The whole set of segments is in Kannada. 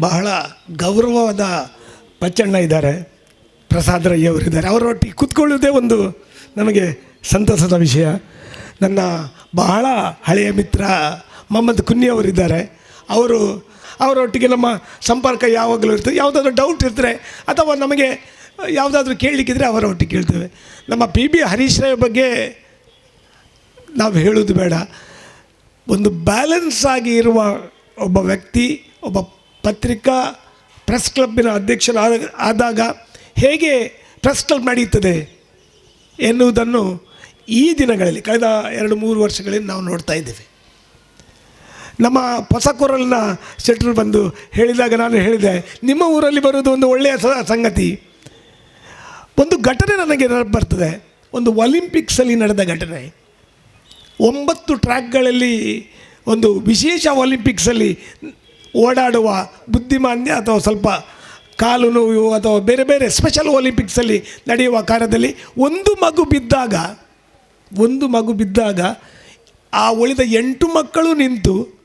ಬಹಳ ಗೌರವವಾದ ಪಚ್ಚಣ್ಣ ಇದ್ದಾರೆ. ಪ್ರಸಾದ್ ರೈ ಅವರಿದ್ದಾರೆ ಅವರೊಟ್ಟಿಗೆ ಕೂತ್ಕೊಳ್ಳೋದೇ ಒಂದು ನಮಗೆ ಸಂತಸದ ವಿಷಯ. ನನ್ನ ಬಹಳ ಹಳೆಯ ಮಿತ್ರ ಮೊಹಮ್ಮದ್ ಕುನ್ನಿ ಅವರಿದ್ದಾರೆ. ಅವರು ಅವರೊಟ್ಟಿಗೆ ನಮ್ಮ ಸಂಪರ್ಕ ಯಾವಾಗಲೂ ಇರ್ತದೆ. ಯಾವುದಾದ್ರೂ ಡೌಟ್ ಇರ್ತಾರೆ ಅಥವಾ ನಮಗೆ ಯಾವುದಾದ್ರೂ ಕೇಳಲಿಕ್ಕಿದ್ರೆ ಅವರೊಟ್ಟಿಗೆ ಕೇಳ್ತೇವೆ. ನಮ್ಮ ಪಿ ಬಿ ಹರೀಶ್ ರಾಯ್ ಬಗ್ಗೆ ನಾವು ಹೇಳೋದು ಬೇಡ. ಒಂದು ಬ್ಯಾಲೆನ್ಸ್ ಆಗಿ ಇರುವ ಒಬ್ಬ ವ್ಯಕ್ತಿ, ಒಬ್ಬ ಪತ್ರಿಕಾ ಪ್ರೆಸ್ ಕ್ಲಬ್ಬಿನ ಅಧ್ಯಕ್ಷರು ಆದಾಗ ಹೇಗೆ ಪ್ರೆಸ್ ಕ್ಲಬ್ ನಡೆಯುತ್ತದೆ ಎನ್ನುವುದನ್ನು ಈ ದಿನಗಳಲ್ಲಿ ಕಳೆದ ಎರಡು ಮೂರು ವರ್ಷಗಳಿಂದ ನಾವು ನೋಡ್ತಾ ಇದ್ದೇವೆ. ನಮ್ಮ ಹೊಸಕೂರಲ್ಲಿನ ಶೆಟ್ರು ಬಂದು ಹೇಳಿದಾಗ ನಾನು ಹೇಳಿದೆ, ನಿಮ್ಮ ಊರಲ್ಲಿ ಬರುವುದು ಒಂದು ಒಳ್ಳೆಯ ಸಂಗತಿ. ಒಂದು ಘಟನೆ ನನಗೆ ಬರ್ತದೆ. ಒಂದು ಒಲಿಂಪಿಕ್ಸಲ್ಲಿ ನಡೆದ ಘಟನೆ. ಒಂಬತ್ತು ಟ್ರ್ಯಾಕ್ಗಳಲ್ಲಿ ಒಂದು ವಿಶೇಷ ಒಲಿಂಪಿಕ್ಸಲ್ಲಿ ಓಡಾಡುವ ಬುದ್ಧಿಮಾನ್ಯ ಅಥವಾ ಸ್ವಲ್ಪ ಕಾಲು ನೋವು ಅಥವಾ ಬೇರೆ ಬೇರೆ ಸ್ಪೆಷಲ್ ಒಲಿಂಪಿಕ್ಸಲ್ಲಿ ನಡೆಯುವ ಕಾರ್ಯದಲ್ಲಿ ಒಂದು ಮಗು ಬಿದ್ದಾಗ, ಒಂದು ಮಗು ಬಿದ್ದಾಗ ಆ ಉಳಿದ ಎಂಟು ಮಕ್ಕಳು ನಿಂತು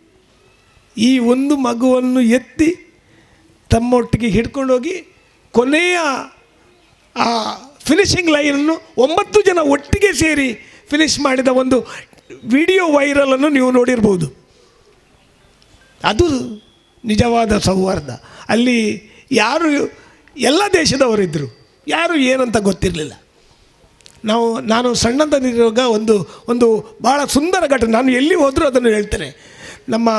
ಈ ಒಂದು ಮಗುವನ್ನು ಎತ್ತಿ ತಮ್ಮೊಟ್ಟಿಗೆ ಹಿಡ್ಕೊಂಡೋಗಿ ಕೊನೆಯ ಆ ಫಿನಿಷಿಂಗ್ ಲೈನನ್ನು ಒಂಬತ್ತು ಜನ ಒಟ್ಟಿಗೆ ಸೇರಿ ಫಿನಿಷ್ ಮಾಡಿದ ಒಂದು ವಿಡಿಯೋ ವೈರಲನ್ನು ನೀವು ನೋಡಿರ್ಬೋದು. ಅದು ನಿಜವಾದ ಸೌಹಾರ್ದ. ಅಲ್ಲಿ ಯಾರು, ಎಲ್ಲ ದೇಶದವರಿದ್ದರು ಯಾರು ಏನಂತ ಗೊತ್ತಿರಲಿಲ್ಲ. ನಾವು, ನಾನು ಸಣ್ಣದಿರುವಾಗ ಒಂದು ಒಂದು ಭಾಳ ಸುಂದರ ಘಟನೆ, ನಾನು ಎಲ್ಲಿ ಹೋದರೂ ಅದನ್ನು ಹೇಳ್ತೇನೆ. ನಮ್ಮ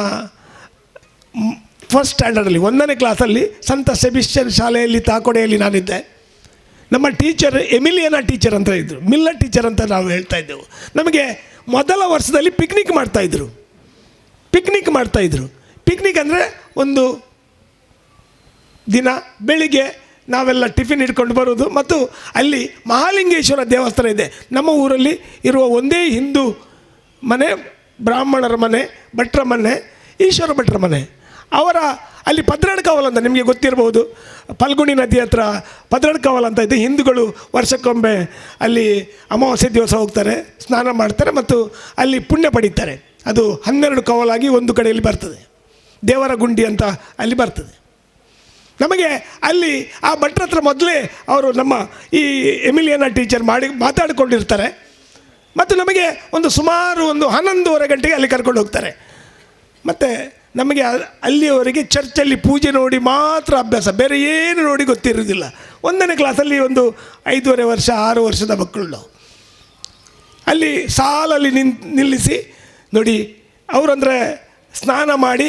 ಫಸ್ಟ್ ಸ್ಟ್ಯಾಂಡರ್ಡಲ್ಲಿ ಒಂದನೇ ಕ್ಲಾಸಲ್ಲಿ ಸಂತ ಸೆಬಿಸ್ಟರ್ ಶಾಲೆಯಲ್ಲಿ ತಾಕೊಡೆಯಲ್ಲಿ ನಾನಿದ್ದೆ. ನಮ್ಮ ಟೀಚರ್ ಎಮಿಲಿಯನ ಟೀಚರ್ ಅಂತ ಇದ್ದರು ಮಿಲ್ಲ ಟೀಚರ್ ಅಂತ ನಾವು ಹೇಳ್ತಾ ಇದ್ದೆವು. ನಮಗೆ ಮೊದಲ ವರ್ಷದಲ್ಲಿ ಪಿಕ್ನಿಕ್ ಮಾಡ್ತಾಯಿದ್ರು ಪಿಕ್ನಿಕ್ ಮಾಡ್ತಾಯಿದ್ರು ಪಿಕ್ನಿಕ್ ಅಂದರೆ ಒಂದು ದಿನ, ಬೆಳಿಗ್ಗೆ ನಾವೆಲ್ಲ ಟಿಫಿನ್ ಇಟ್ಕೊಂಡು ಬರೋದು ಮತ್ತು ಅಲ್ಲಿ ಮಹಾಲಿಂಗೇಶ್ವರ ದೇವಸ್ಥಾನ ಇದೆ. ನಮ್ಮ ಊರಲ್ಲಿ ಇರುವ ಒಂದೇ ಹಿಂದೂ ಮನೆ, ಬ್ರಾಹ್ಮಣರ ಮನೆ, ಭಟ್ರ ಮನೆ, ಈಶ್ವರ ಭಟ್ರ ಮನೆ. ಅವರ ಅಲ್ಲಿ ಪದ್ರಡ್ಕವಲ್ ಅಂತ ನಿಮಗೆ ಗೊತ್ತಿರಬಹುದು ಫಲ್ಗುಣಿ ನದಿ ಹತ್ರ ಕವಲ ಅಂತ ಇದೆ. ಹಿಂದೂಗಳು ವರ್ಷಕ್ಕೊಮ್ಮೆ ಅಲ್ಲಿ ಅಮಾವಾಸ್ಯೆ ದಿವಸ ಹೋಗ್ತಾರೆ, ಸ್ನಾನ ಮಾಡ್ತಾರೆ ಮತ್ತು ಅಲ್ಲಿ ಪುಣ್ಯ ಪಡೀತಾರೆ. ಅದು ಹನ್ನೆರಡು ಕವಲಾಗಿ ಒಂದು ಕಡೆಯಲ್ಲಿ ಬರ್ತದೆ. ದೇವರ ಗುಂಡಿ ಅಂತ ಅಲ್ಲಿ ಬರ್ತದೆ. ನಮಗೆ ಅಲ್ಲಿ ಆ ಭಟ್ರ ಹತ್ರ ಮೊದಲೇ ಅವರು ನಮ್ಮ ಈ ಎಮಿಲಿಯನ ಟೀಚರ್ ಮಾಡಿ ಮಾತಾಡಿಕೊಂಡಿರ್ತಾರೆ. ಮತ್ತು ನಮಗೆ ಒಂದು ಸುಮಾರು ಒಂದು ಹನ್ನೊಂದುವರೆ ಗಂಟೆಗೆ ಅಲ್ಲಿ ಕರ್ಕೊಂಡು ಹೋಗ್ತಾರೆ. ಮತ್ತು ನಮಗೆ ಅಲ್ಲಿಯವರೆಗೆ ಚರ್ಚಲ್ಲಿ ಪೂಜೆ ನೋಡಿ ಮಾತ್ರ ಅಭ್ಯಾಸ, ಬೇರೆ ಏನು ನೋಡಿ ಗೊತ್ತಿರೋದಿಲ್ಲ ಒಂದನೇ ಕ್ಲಾಸಲ್ಲಿ ಒಂದು ಐದೂವರೆ ವರ್ಷ, ಆರು ವರ್ಷದ ಮಕ್ಕಳು ಅಲ್ಲಿ ಸಾಲಲ್ಲಿ ನಿನ್, ನಿಲ್ಲಿಸಿ ನೋಡಿ, ಅವರಂದರೆ ಸ್ನಾನ ಮಾಡಿ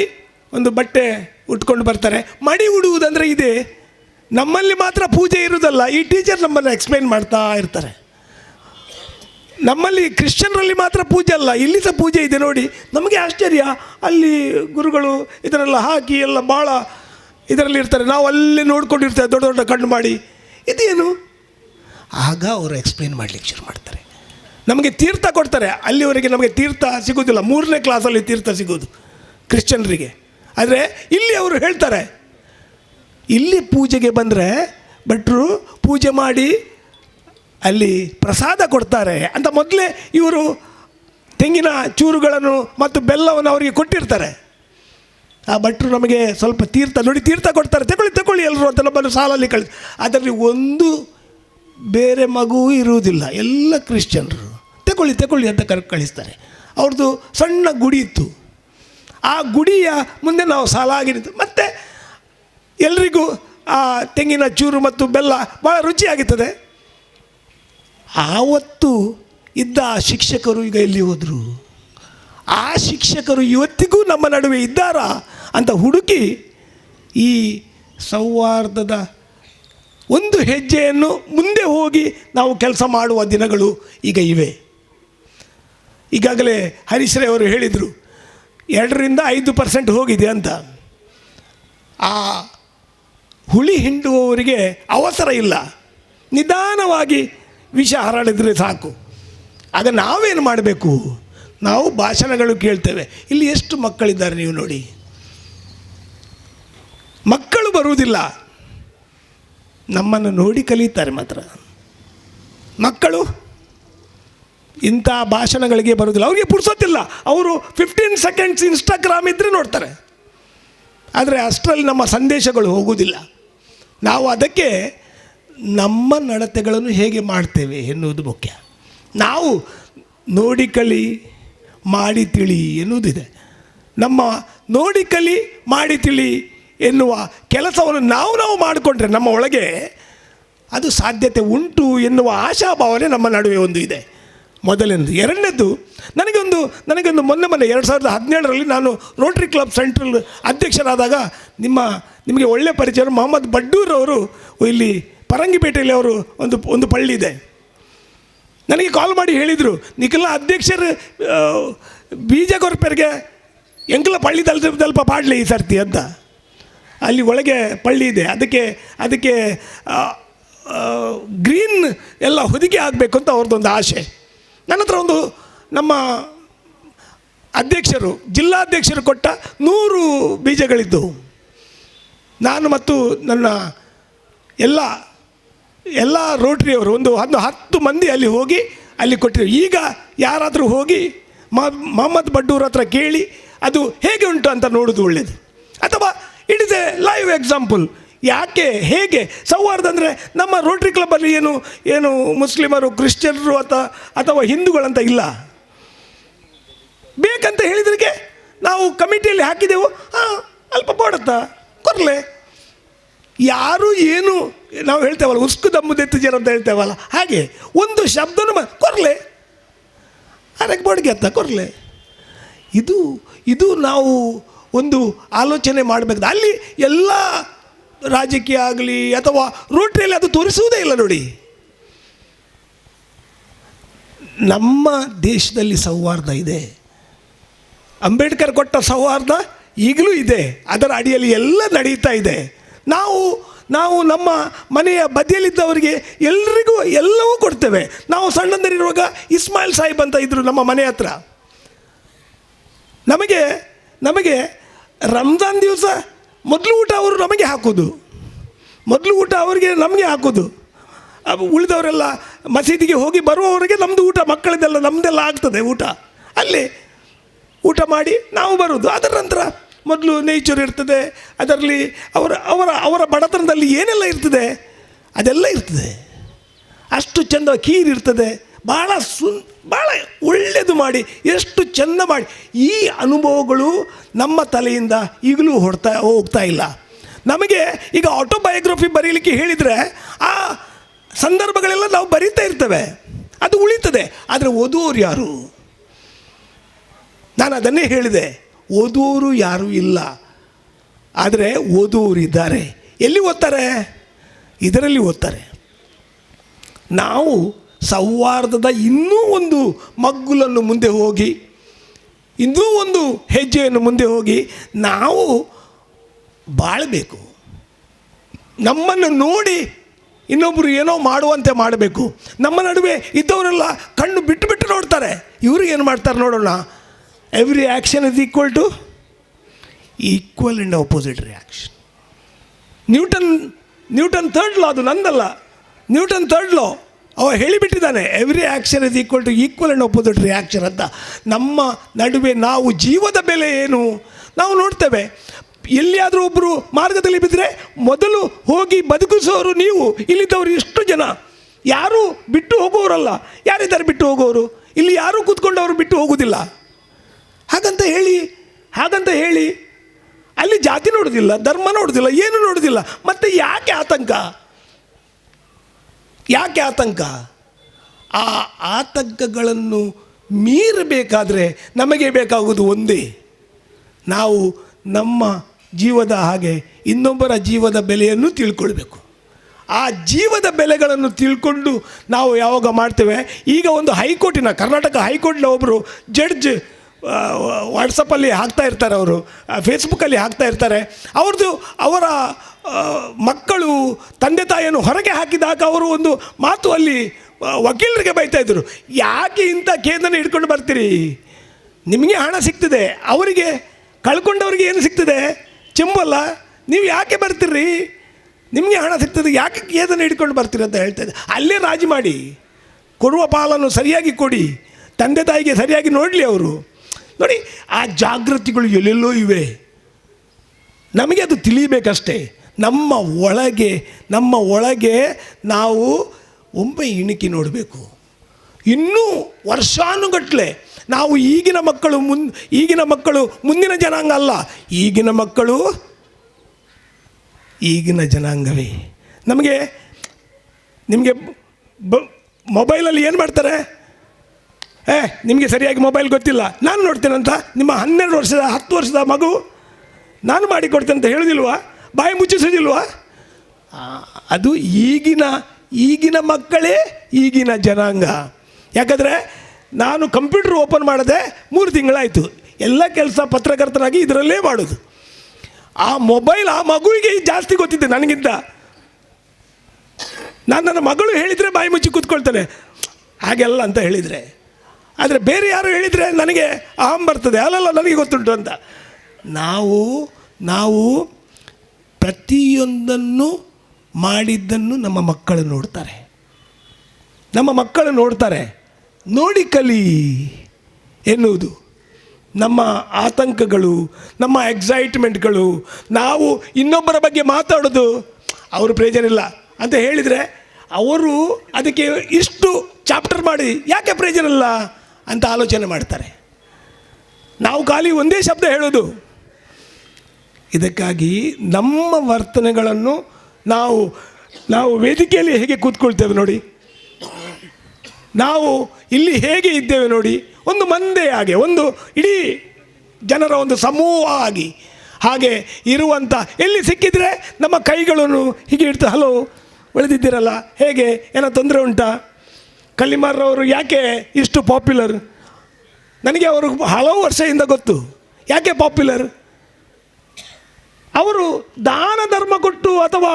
ಒಂದು ಬಟ್ಟೆ ಉಟ್ಕೊಂಡು ಬರ್ತಾರೆ. ಮಡಿ ಉಡುವುದಂದರೆ ಇದೆ. ನಮ್ಮಲ್ಲಿ ಮಾತ್ರ ಪೂಜೆ ಇರುವುದಲ್ಲ. ಈ ಟೀಚರ್ ನಮ್ಮನ್ನು ಎಕ್ಸ್ಪ್ಲೈನ್ ಮಾಡ್ತಾ ಇರ್ತಾರೆ. ನಮ್ಮಲ್ಲಿ ಕ್ರಿಶ್ಚಿಯನ್ರಲ್ಲಿ ಮಾತ್ರ ಪೂಜೆ ಅಲ್ಲ. ಇಲ್ಲಿ ಸಹ ಪೂಜೆ ಇದೆ ನೋಡಿ. ನಮಗೆ ಆಶ್ಚರ್ಯ. ಅಲ್ಲಿ ಗುರುಗಳು ಇದನ್ನೆಲ್ಲ ಹಾಕಿ ಎಲ್ಲ ಭಾಳ ಇದರಲ್ಲಿ ಇರ್ತಾರೆ. ನಾವು ಅಲ್ಲೇ ನೋಡ್ಕೊಂಡಿರ್ತೇವೆ. ದೊಡ್ಡ ದೊಡ್ಡ ಕಣ್ಣು ಮಾಡಿ. ಇದೇನು? ಆಗ ಅವರು ಎಕ್ಸ್ಪ್ಲೇನ್ ಮಾಡಲಿಕ್ಕೆ ಶುರು ಮಾಡ್ತಾರೆ. ನಮಗೆ ತೀರ್ಥ ಕೊಡ್ತಾರೆ. ಅಲ್ಲಿವರೆಗೆ ನಮಗೆ ತೀರ್ಥ ಸಿಗೋದಿಲ್ಲ ಮೂರನೇ ಕ್ಲಾಸಲ್ಲಿ ತೀರ್ಥ ಸಿಗೋದು ಕ್ರಿಶ್ಚಿಯನ್ರಿಗೆ. ಆದರೆ ಇಲ್ಲಿ ಅವರು ಹೇಳ್ತಾರೆ, ಇಲ್ಲಿ ಪೂಜೆಗೆ ಬಂದರೆ ಭಟ್ರು ಪೂಜೆ ಮಾಡಿ ಅಲ್ಲಿ ಪ್ರಸಾದ ಕೊಡ್ತಾರೆ ಅಂತ ಮೊದಲೇ ಇವರು ತೆಂಗಿನ ಚೂರುಗಳನ್ನು ಮತ್ತು ಬೆಲ್ಲವನ್ನು ಅವರಿಗೆ ಕೊಟ್ಟಿರ್ತಾರೆ. ಆ ಭಟ್ರು ನಮಗೆ ಸ್ವಲ್ಪ ತೀರ್ಥ, ನೋಡಿ ತೀರ್ಥ ಕೊಡ್ತಾರೆ, ತಗೊಳ್ಳಿ ತಗೊಳ್ಳಿ ಎಲ್ಲರೂ ಅಂತ ನಮ್ಮನ್ನು ಸಾಲಲ್ಲಿ ಕಳಿಸಿ. ಅದರಲ್ಲಿ ಒಂದು ಬೇರೆ ಮಗು ಇರುವುದಿಲ್ಲ, ಎಲ್ಲ ಕ್ರಿಶ್ಚಿಯನ್ರು. ತಗೊಳ್ಳಿ ತಗೊಳ್ಳಿ ಅಂತ ಕರ್, ಕಳಿಸ್ತಾರೆ. ಅವ್ರದ್ದು ಸಣ್ಣ ಗುಡಿ ಇತ್ತು. ಆ ಗುಡಿಯ ಮುಂದೆ ನಾವು ಸಾಲಾಗಿ ನಿಂತು ಮತ್ತೆ ಎಲ್ರಿಗೂ ಆ ತೆಂಗಿನ ಚೂರು ಮತ್ತು ಬೆಲ್ಲ ಭಾಳ ರುಚಿಯಾಗುತ್ತದೆ ಆವತ್ತು ಇದ್ದ ಆ ಶಿಕ್ಷಕರು ಈಗ ಎಲ್ಲಿ ಹೋದರು? ಆ ಶಿಕ್ಷಕರು ಇವತ್ತಿಗೂ ನಮ್ಮ ನಡುವೆ ಇದ್ದಾರಾ ಅಂತ ಹುಡುಕಿ ಈ ಸೌಹಾರ್ದದ ಒಂದು ಹೆಜ್ಜೆಯನ್ನು ಮುಂದೆ ಹೋಗಿ ನಾವು ಕೆಲಸ ಮಾಡುವ ದಿನಗಳು ಈಗ ಇವೆ. ಈಗಾಗಲೇ ಹರೀಶ್ರೇ ಅವರು ಹೇಳಿದರು ಎರಡರಿಂದ ಐದು ಪರ್ಸೆಂಟ್ ಹೋಗಿದೆ ಅಂತ. ಆ ಹುಳಿ ಹಿಂಡುವವರಿಗೆ ಅವಸರ ಇಲ್ಲ. ನಿಧಾನವಾಗಿ ವಿಷ ಹರಡಿದ್ರೆ ಸಾಕು. ಆಗ ನಾವೇನು ಮಾಡಬೇಕು? ನಾವು ಭಾಷಣಗಳು ಕೇಳ್ತೇವೆ. ಇಲ್ಲಿ ಎಷ್ಟು ಮಕ್ಕಳಿದ್ದಾರೆ ನೀವು ನೋಡಿ. ಮಕ್ಕಳು ಬರುವುದಿಲ್ಲ. ನಮ್ಮನ್ನು ನೋಡಿ ಕಲಿತಾರೆ ಮಾತ್ರ. ಮಕ್ಕಳು ಇಂಥ ಭಾಷಣಗಳಿಗೆ ಬರುವುದಿಲ್ಲ. ಅವರಿಗೆ ಪುಡ್ಸೋತಿಲ್ಲ ಅವರು ಫಿಫ್ಟೀನ್ ಸೆಕೆಂಡ್ಸ್ ಇನ್ಸ್ಟಾಗ್ರಾಮ್ ಇದ್ದರೆ ನೋಡ್ತಾರೆ. ಆದರೆ ಅಷ್ಟರಲ್ಲಿ ನಮ್ಮ ಸಂದೇಶಗಳು ಹೋಗುವುದಿಲ್ಲ. ನಾವು ಅದಕ್ಕೆ ನಮ್ಮ ನಡತೆಗಳನ್ನು ಹೇಗೆ ಮಾಡ್ತೇವೆ ಎನ್ನುವುದು ಮುಖ್ಯ. ನಾವು ನೋಡಿ ಕಲಿ ಮಾಡಿ ತಿಳಿ ಎನ್ನುವುದಿದೆ. ನಮ್ಮ ನೋಡಿ ಕಲಿ ಮಾಡಿ ತಿಳಿ ಎನ್ನುವ ಕೆಲಸವನ್ನು ನಾವು ನಾವು ಮಾಡಿಕೊಂಡ್ರೆ ನಮ್ಮ ಒಳಗೆ ಅದು ಸಾಧ್ಯತೆ ಉಂಟು ಎನ್ನುವ ಆಶಾಭಾವನೆ ನಮ್ಮ ನಡುವೆ ಒಂದು ಇದೆ. ಮೊದಲನೇದು ಎರಡನೇದು, ನನಗೊಂದು ನನಗೊಂದು ಮೊನ್ನೆ ಮೊನ್ನೆ ಎರಡು ಸಾವಿರದ ಹದಿನೇಳರಲ್ಲಿ ನಾನು ರೋಟ್ರಿ ಕ್ಲಬ್ ಸೆಂಟ್ರಲ್ ಅಧ್ಯಕ್ಷರಾದಾಗ ನಿಮ್ಮ, ನಿಮಗೆ ಒಳ್ಳೆಯ ಪರಿಚಯ ಮೊಹಮ್ಮದ್ ಬಡ್ಡೂರ್ ಅವರು ಇಲ್ಲಿ ಪರಂಗಿಪೇಟೆಯಲ್ಲಿ ಅವರು ಒಂದು ಒಂದು ಪಳ್ಳಿ ಇದೆ. ನನಗೆ ಕಾಲ್ ಮಾಡಿ ಹೇಳಿದರು, ನಿಖಿಲ ಅಧ್ಯಕ್ಷರು ಬೀಜ ಕೊರಪೆರಿಗೆ ಎಂಕಲ ಪಳ್ಳಿ ತಲ್ಪ ತಲ್ಪ ಪಾಡಲಿ ಈ ಸರ್ತಿ ಅಂತ. ಅಲ್ಲಿ ಒಳಗೆ ಪಳ್ಳಿ ಇದೆ. ಅದಕ್ಕೆ ಅದಕ್ಕೆ ಗ್ರೀನ್ ಎಲ್ಲ ಹೊದಿಕೆ ಆಗಬೇಕು ಅಂತ ಅವ್ರದ್ದೊಂದು ಆಸೆ ನನ್ನ ಹತ್ರ ಒಂದು ನಮ್ಮ ಅಧ್ಯಕ್ಷರು, ಜಿಲ್ಲಾಧ್ಯಕ್ಷರು ಕೊಟ್ಟ ನೂರು ಬೀಜಗಳಿದ್ದವು ನಾನು ಮತ್ತು ನನ್ನ ಎಲ್ಲ ಎಲ್ಲ ರೋಟ್ರಿಯವರು ಒಂದು ಒಂದು ಹತ್ತು ಮಂದಿ ಅಲ್ಲಿ ಹೋಗಿ ಅಲ್ಲಿ ಕೊಟ್ಟಿದ್ರು. ಈಗ ಯಾರಾದರೂ ಹೋಗಿ ಮೊಹಮ್ಮದ್ ಬಡ್ಡೂರ್ ಹತ್ರ ಕೇಳಿ ಅದು ಹೇಗೆ ಉಂಟು ಅಂತ ನೋಡೋದು ಒಳ್ಳೆಯದು ಅಥವಾ it is a live example ಯಾಕೆ, ಹೇಗೆ? ಸೌಹಾರ್ದ ಅಂದರೆ ನಮ್ಮ ರೋಟ್ರಿ ಕ್ಲಬ್ಬಲ್ಲಿ ಏನು ಏನು ಮುಸ್ಲಿಮರು, ಕ್ರಿಶ್ಚಿಯನ್ರು ಅಥವಾ ಅಥವಾ ಹಿಂದೂಗಳಂತ ಇಲ್ಲ. ಬೇಕಂತ ಹೇಳಿದ್ರಿಗೆ ನಾವು ಕಮಿಟಿಯಲ್ಲಿ ಹಾಕಿದೆವು. ಹಾಂ ಅಲ್ಪ ಬೋಡತ್ತಾ ಕೊರಲೆ ಯಾರು ಏನು, ನಾವು ಹೇಳ್ತೇವಲ್ಲ, ಉಸ್ಕು ದಮ್ಮುದೆತ್ತು ಜನ ಅಂತ ಹೇಳ್ತೇವಲ್ಲ, ಹಾಗೆ ಒಂದು ಶಬ್ದನು ಕೊರ್ಲೆ ಅದಕ್ಕೆ ಬೋಡಿಗೆ ಅತ್ತ ಕೊರಲೆ ಇದು ಇದು ನಾವು ಒಂದು ಆಲೋಚನೆ ಮಾಡಬೇಕು ಅಲ್ಲಿ ಎಲ್ಲ ರಾಜಕೀಯ ಆಗಲಿ ಅಥವಾ ರೋಟ್ರಿಯಲ್ಲಿ ಅದು ತೋರಿಸುವುದೇ ಇಲ್ಲ ನೋಡಿ. ನಮ್ಮ ದೇಶದಲ್ಲಿ ಸೌಹಾರ್ದ ಇದೆ. ಅಂಬೇಡ್ಕರ್ ಕೊಟ್ಟ ಸೌಹಾರ್ದ ಈಗಲೂ ಇದೆ. ಅದರ ಅಡಿಯಲ್ಲಿ ಎಲ್ಲ ನಡೀತಾ ಇದೆ. ನಾವು ನಾವು ನಮ್ಮ ಮನೆಯ ಬದಿಯಲ್ಲಿದ್ದವರಿಗೆ ಎಲ್ರಿಗೂ ಎಲ್ಲವೂ ಕೊಡ್ತೇವೆ. ನಾವು ಸಣ್ಣಂದರಿರುವಾಗ ಇಸ್ಮಾಯಿಲ್ ಸಾಹಿಬ್ ಅಂತ ಇದ್ದರು ನಮ್ಮ ಮನೆ ಹತ್ರ. ನಮಗೆ ನಮಗೆ ರಂಜಾನ್ ದಿವಸ ಮೊದಲು ಊಟ ಅವರು ನಮಗೆ ಹಾಕೋದು. ಮೊದಲು ಊಟ ಅವರಿಗೆ ನಮಗೆ ಹಾಕೋದು. ಉಳಿದವರೆಲ್ಲ ಮಸೀದಿಗೆ ಹೋಗಿ ಬರುವವರಿಗೆ ನಮ್ಮದು ಊಟ, ಮಕ್ಕಳದೆಲ್ಲ ನಮ್ಮದೆಲ್ಲ ಆಗ್ತದೆ ಊಟ. ಅಲ್ಲಿ ಊಟ ಮಾಡಿ ನಾವು ಬರೋದು. ಅದರ ನಂತರ ಮೊದಲು ನೇಚರ್ ಇರ್ತದೆ. ಅದರಲ್ಲಿ ಅವರ ಅವರ ಅವರ ಬಡತನದಲ್ಲಿ ಏನೆಲ್ಲ ಇರ್ತದೆ? ಅದೆಲ್ಲ ಇರ್ತದೆ. ಅಷ್ಟು ಚೆಂದ ಖೀರ್ ಇರ್ತದೆ. ಭಾಳ ಸುನ್ ಭಾಳ ಒಳ್ಳೆಯದು ಮಾಡಿ, ಎಷ್ಟು ಚೆಂದ ಮಾಡಿ, ಈ ಅನುಭವಗಳು ನಮ್ಮ ತಲೆಯಿಂದ ಈಗಲೂ ಹೊಡ್ತಾ ಹೋಗ್ತಾ ಇಲ್ಲ. ನಮಗೆ ಈಗ ಆಟೋಬಯೋಗ್ರಫಿ ಬರೀಲಿಕ್ಕೆ ಹೇಳಿದರೆ, ಆ ಸಂದರ್ಭಗಳೆಲ್ಲ ನಾವು ಬರೀತಾ ಇರ್ತೇವೆ. ಅದು ಉಳಿತದೆ, ಆದರೆ ಓದುವವರು ಯಾರು? ನಾನು ಅದನ್ನೇ ಹೇಳಿದೆ, ಓದುವವರು ಯಾರೂ ಇಲ್ಲ. ಆದರೆ ಓದುವವರು ಇದ್ದಾರೆ. ಎಲ್ಲಿ ಓದ್ತಾರೆ? ಇದರಲ್ಲಿ ಓದ್ತಾರೆ. ನಾವು ಸೌಹಾರ್ದದ ಇನ್ನೂ ಒಂದು ಮಗ್ಗುಲನ್ನು ಮುಂದೆ ಹೋಗಿ, ಇನ್ನೂ ಒಂದು ಹೆಜ್ಜೆಯನ್ನು ಮುಂದೆ ಹೋಗಿ ನಾವು ಬಾಳಬೇಕು. ನಮ್ಮನ್ನು ನೋಡಿ ಇನ್ನೊಬ್ಬರು ಏನೋ ಮಾಡುವಂತೆ ಮಾಡಬೇಕು. ನಮ್ಮ ನಡುವೆ ಇದ್ದವರೆಲ್ಲ ಕಣ್ಣು ಬಿಟ್ಟು ಬಿಟ್ಟು ನೋಡ್ತಾರೆ. ಇವರು ಏನು ಮಾಡ್ತಾರೆ ನೋಡೋಣ. Every action is equal to equal and opposite reaction Newton Newton third law ಅದು ನಂದಲ್ಲ. ನ್ಯೂಟನ್ ಥರ್ಡ್ ಲಾ ಅವ ಹೇಳಿಬಿಟ್ಟಿದ್ದಾನೆ every action is equal to equal and opposite reaction ಅಂತ. ನಮ್ಮ ನಡುವೆ ನಾವು ಜೀವದ ಬೆಲೆ ಏನು? ನಾವು ನೋಡ್ತೇವೆ. ಎಲ್ಲಿಯಾದರೂ ಒಬ್ಬರು ಮಾರ್ಗದಲ್ಲಿ ಬಿದ್ದರೆ ಮೊದಲು ಹೋಗಿ ಬದುಕಿಸೋರು ನೀವು. ಇಲ್ಲಿದ್ದವರು ಎಷ್ಟು ಜನ. ಯಾರೂ ಬಿಟ್ಟು ಹೋಗೋರಲ್ಲ. ಯಾರಿದ್ದಾರೆ ಬಿಟ್ಟು ಹೋಗೋರು? ಇಲ್ಲಿ ಯಾರೂ ಕೂತ್ಕೊಂಡವರು ಬಿಟ್ಟು ಹೋಗೋದಿಲ್ಲ. ಹಾಗಂತ ಹೇಳಿ ಹಾಗಂತ ಹೇಳಿ, ಅಲ್ಲಿ ಜಾತಿ ನೋಡೋದಿಲ್ಲ, ಧರ್ಮ ನೋಡೋದಿಲ್ಲ, ಏನು ನೋಡೋದಿಲ್ಲ. ಮತ್ತೆ ಯಾಕೆ ಆತಂಕ? ಯಾಕೆ ಆತಂಕ? ಆ ಆತಂಕಗಳನ್ನು ಮೀರಬೇಕಾದರೆ ನಮಗೆ ಬೇಕಾಗುವುದು ಒಂದೇ. ನಾವು ನಮ್ಮ ಜೀವದ ಹಾಗೆ ಇನ್ನೊಬ್ಬರ ಜೀವದ ಬೆಲೆಯನ್ನು ತಿಳ್ಕೊಳ್ಬೇಕು. ಆ ಜೀವದ ಬೆಲೆಗಳನ್ನು ತಿಳ್ಕೊಂಡು ನಾವು ಯಾವಾಗ ಮಾಡ್ತೇವೆ? ಈಗ ಒಂದು ಹೈಕೋರ್ಟಿನ, ಕರ್ನಾಟಕ ಹೈಕೋರ್ಟ್ನ ಒಬ್ಬರು ಜಡ್ಜ್ ವಾಟ್ಸಪ್ಪಲ್ಲಿ ಹಾಕ್ತಾ ಇರ್ತಾರೆ ಅವರು. ಫೇಸ್ಬುಕ್ಕಲ್ಲಿ ಹಾಕ್ತಾ ಇರ್ತಾರೆ. ಅವ್ರದ್ದು ಅವರ ಮಕ್ಕಳು, ತಂದೆ ತಾಯಿಯನ್ನು ಹೊರಗೆ ಹಾಕಿದಾಗ ಅವರು ಒಂದು ಮಾತು ಅಲ್ಲಿ ವಕೀಲರಿಗೆ ಬೈತಾ ಇದ್ದರು ಯಾಕೆ ಇಂಥ ಕೇಂದ್ರನ ಹಿಡ್ಕೊಂಡು ಬರ್ತೀರಿ? ನಿಮಗೆ ಹಣ ಸಿಗ್ತದೆ. ಅವರಿಗೆ ಕಳ್ಕೊಂಡವ್ರಿಗೆ ಏನು ಸಿಗ್ತದೆ? ಚೆಂಬಲ್ಲ ನೀವು ಯಾಕೆ ಬರ್ತೀರಿ? ನಿಮಗೆ ಹಣ ಸಿಗ್ತದೆ. ಯಾಕೆ ಕೇದನ್ನು ಹಿಡ್ಕೊಂಡು ಬರ್ತೀರಿ ಅಂತ ಹೇಳ್ತಾ ಇದ್ದೆ. ಅಲ್ಲೇ ರಾಜಿ ಮಾಡಿ. ಕೊಡುವ ಪಾಲನ್ನು ಸರಿಯಾಗಿ ಕೊಡಿ. ತಂದೆ ತಾಯಿಗೆ ಸರಿಯಾಗಿ ನೋಡಲಿ ಅವರು. ನೋಡಿ, ಆ ಜಾಗೃತಿಗಳು ಎಲ್ಲೆಲ್ಲೋ ಇವೆ. ನಮಗೆ ಅದು ತಿಳಿಬೇಕಷ್ಟೇ ನಮ್ಮ ಒಳಗೆ ನಮ್ಮ ಒಳಗೆ ನಾವು ಒಮ್ಮೆ ಇಣುಕಿ ನೋಡಬೇಕು. ಇನ್ನೂ ವರ್ಷಾನುಗಟ್ಟಲೆ ನಾವು ಈಗಿನ ಮಕ್ಕಳು ಮುನ್, ಈಗಿನ ಮಕ್ಕಳು ಮುಂದಿನ ಜನಾಂಗ ಅಲ್ಲ. ಈಗಿನ ಮಕ್ಕಳು ಈಗಿನ ಜನಾಂಗವೇ. ನಮಗೆ, ನಿಮಗೆ ಬ, ಮೊಬೈಲಲ್ಲಿ ಏನು ಮಾಡ್ತಾರೆ? ಏ, ನಿಮಗೆ ಸರಿಯಾಗಿ ಮೊಬೈಲ್ ಗೊತ್ತಿಲ್ಲ. ನಾನು ನೋಡ್ತೇನಂತ? ನಿಮ್ಮ ಹನ್ನೆರಡು ವರ್ಷದ, ಹತ್ತು ವರ್ಷದ ಮಗು ನಾನು ಮಾಡಿಕೊಡ್ತೇನೆ ಅಂತ ಹೇಳೋದಿಲ್ವಾ? ಬಾಯಿ ಮುಚ್ಚಿಸೋದಿಲ್ವಾ? ಅದು ಈಗಿನ ಈಗಿನ ಮಕ್ಕಳೇ ಈಗಿನ ಜನಾಂಗ. ಯಾಕಂದರೆ ನಾನು ಕಂಪ್ಯೂಟರ್ ಓಪನ್ ಮಾಡದೆ ಮೂರು ತಿಂಗಳಾಯಿತು. ಎಲ್ಲ ಕೆಲಸ ಪತ್ರಕರ್ತನಾಗಿ ಇದರಲ್ಲೇ ಮಾಡೋದು. ಆ ಮೊಬೈಲ್ ಆ ಮಗುವಿಗೆ ಜಾಸ್ತಿ ಗೊತ್ತಿದೆ ನನಗಿಂತ. ನಾನು ನನ್ನ ಮಗಳು ಹೇಳಿದರೆ ಬಾಯಿ ಮುಚ್ಚಿ ಕೂತ್ಕೊಳ್ತಾನೆ. ಹಾಗೆಲ್ಲ ಅಂತ ಹೇಳಿದರೆ. ಆದರೆ ಬೇರೆ ಯಾರು ಹೇಳಿದರೆ ನನಗೆ ಅಹಂ ಬರ್ತದೆ. ಅಲ್ಲಲ್ಲ, ನನಗೆ ಗೊತ್ತುಂಟು ಅಂತ. ನಾವು ನಾವು ಪ್ರತಿಯೊಂದನ್ನು ಮಾಡಿದ್ದನ್ನು ನಮ್ಮ ಮಕ್ಕಳು ನೋಡ್ತಾರೆ. ನಮ್ಮ ಮಕ್ಕಳು ನೋಡ್ತಾರೆ. ನೋಡಿ ಕಲಿ ಎನ್ನುವುದು. ನಮ್ಮ ಆತಂಕಗಳು, ನಮ್ಮ ಎಕ್ಸೈಟ್ಮೆಂಟ್ಗಳು ನಾವು ಇನ್ನೊಬ್ಬರ ಬಗ್ಗೆ ಮಾತಾಡೋದು ಅವರು ಪ್ರಯೋಜನ ಇಲ್ಲ. ಅಂತ ಹೇಳಿದರೆ ಅವರು ಅದಕ್ಕೆ ಇಷ್ಟು ಚಾಪ್ಟರ್ ಮಾಡಿ ಯಾಕೆ ಪ್ರಯೋಜನ ಇಲ್ಲ? ಅಂತ ಆಲೋಚನೆ ಮಾಡ್ತಾರೆ. ನಾವು ಖಾಲಿ ಒಂದೇ ಶಬ್ದ ಹೇಳೋದು. ಇದಕ್ಕಾಗಿ ನಮ್ಮ ವರ್ತನೆಗಳನ್ನು ನಾವು ನಾವು ವೇದಿಕೆಯಲ್ಲಿ ಹೇಗೆ ಕೂತ್ಕೊಳ್ತೇವೆ ನೋಡಿ. ನಾವು ಇಲ್ಲಿ ಹೇಗೆ ಇದ್ದೇವೆ ನೋಡಿ. ಒಂದು ಮಂದೆ ಹಾಗೆ, ಒಂದು ಇಡೀ ಜನರ ಒಂದು ಸಮೂಹ ಆಗಿ, ಹಾಗೆ ಇರುವಂಥ ಎಲ್ಲಿ ಸಿಕ್ಕಿದರೆ ನಮ್ಮ ಕೈಗಳನ್ನು ಹೀಗೆ ಇಡ್ತಾ ಹಲೋ, ಉಳಿದಿದ್ದೀರಲ್ಲ, ಹೇಗೆ? ಏನೋ ತೊಂದರೆ ಉಂಟಾ? ಕಲ್ಲಿಮಾರವರು ಯಾಕೆ ಇಷ್ಟು ಪಾಪ್ಯುಲರ್ ನನಗೆ ಅವರು ಹಲವು ವರ್ಷದಿಂದ ಗೊತ್ತು. ಯಾಕೆ ಪಾಪ್ಯುಲರ್ ಅವರು ದಾನ ಧರ್ಮ ಕೊಟ್ಟು ಅಥವಾ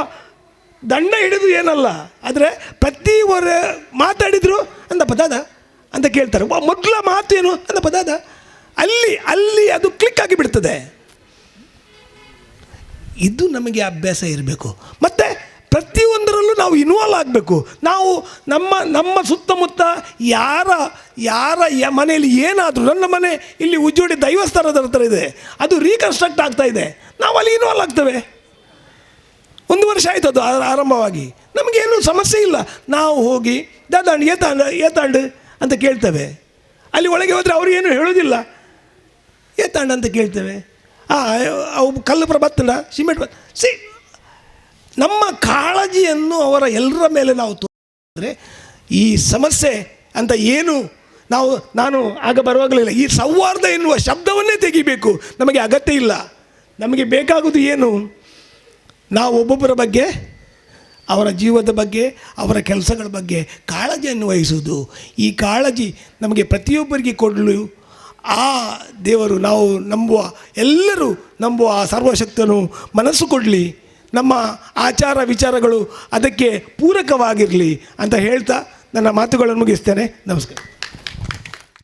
ದಂಡ ಹಿಡಿದು ಏನಲ್ಲ, ಆದರೆ ಪ್ರತಿವರ ಮಾತಾಡಿದ್ರು, ಅಂದ ಪದಾದ, ಅಂತ ಕೇಳ್ತಾರೆ. ಮೊದಲ ಮಾತು ಏನು, ಅಂದ ಪದಾದ, ಅಲ್ಲಿ ಅಲ್ಲಿ ಅದು ಕ್ಲಿಕ್ ಆಗಿ ಬಿಡ್ತದೆ. ಇದು ನಮಗೆ ಅಭ್ಯಾಸ ಇರಬೇಕು. ಮತ್ತು ನಾವು ಇನ್ವಾಲ್ವ್ ಆಗಬೇಕು. ನಾವು ನಮ್ಮ ನಮ್ಮ ಸುತ್ತಮುತ್ತ ಯಾರ ಯಾರ ಯ- ಮನೆಯಲ್ಲಿ ಏನಾದರೂ, ನನ್ನ ಮನೆ ಇಲ್ಲಿ ಉಜ್ಜೋಡಿ ದೈವಸ್ಥಾನದ ಹತ್ರ ಇದೆ. ಅದು ರೀಕನ್ಸ್ಟ್ರಕ್ಟ್ ಆಗ್ತಾ ಇದೆ. ನಾವು ಅಲ್ಲಿ ಇನ್ವಾಲ್ವ್ ಆಗ್ತೇವೆ. ಒಂದು ವರ್ಷ ಆಯಿತು ಅದು ಆರಂಭವಾಗಿ. ನಮಗೇನು ಸಮಸ್ಯೆ ಇಲ್ಲ. ನಾವು ಹೋಗಿ ದಾದಾಂಡ್ ಏತಾಂಡ್ ಏತಾಂಡ್ ಅಂತ ಕೇಳ್ತೇವೆ. ಅಲ್ಲಿ ಒಳಗೆ ಹೋದರೆ ಅವರು ಏನು ಹೇಳೋದಿಲ್ಲ. ಏತಾಂಡ್ ಅಂತ ಕೇಳ್ತೇವೆ. ಆ, ಅವು ಕಲ್ಲು ಪುರ ಸಿಮೆಂಟ್ ಸಿ ನಮ್ಮ ಕಾಳಜಿಯನ್ನು ಅವರ ಎಲ್ಲರ ಮೇಲೆ ನಾವು ತೋರಿಸಿದ್ರೆ ಈ ಸಮಸ್ಯೆ ಅಂತ ಏನು ನಾವು, ನಾನು ಆಗ ಬರುವಾಗಲಿಲ್ಲ. ಈ ಸೌಹಾರ್ದ ಎನ್ನುವ ಶಬ್ದವನ್ನೇ ತೆಗಿಬೇಕು. ನಮಗೆ ಅಗತ್ಯ ಇಲ್ಲ. ನಮಗೆ ಬೇಕಾಗುವುದು ಏನು? ನಾವು ಒಬ್ಬೊಬ್ಬರ ಬಗ್ಗೆ, ಅವರ ಜೀವದ ಬಗ್ಗೆ, ಅವರ ಕೆಲಸಗಳ ಬಗ್ಗೆ ಕಾಳಜಿಯನ್ನು ವಹಿಸುವುದು. ಈ ಕಾಳಜಿ ನಮಗೆ ಪ್ರತಿಯೊಬ್ಬರಿಗೆ ಕೊಡಲು ಆ ದೇವರು ನಾವು ನಂಬುವ, ಎಲ್ಲರೂ ನಂಬುವ ಆ ಸರ್ವಶಕ್ತನು ಮನಸ್ಸು ಕೊಡಲಿ. ನಮ್ಮ ಆಚಾರ ವಿಚಾರಗಳು ಅದಕ್ಕೆ ಪೂರಕವಾಗಿರಲಿ ಅಂತ ಹೇಳ್ತಾ ನನ್ನ ಮಾತುಗಳನ್ನು ಮುಗಿಸ್ತೇನೆ. ನಮಸ್ಕಾರ.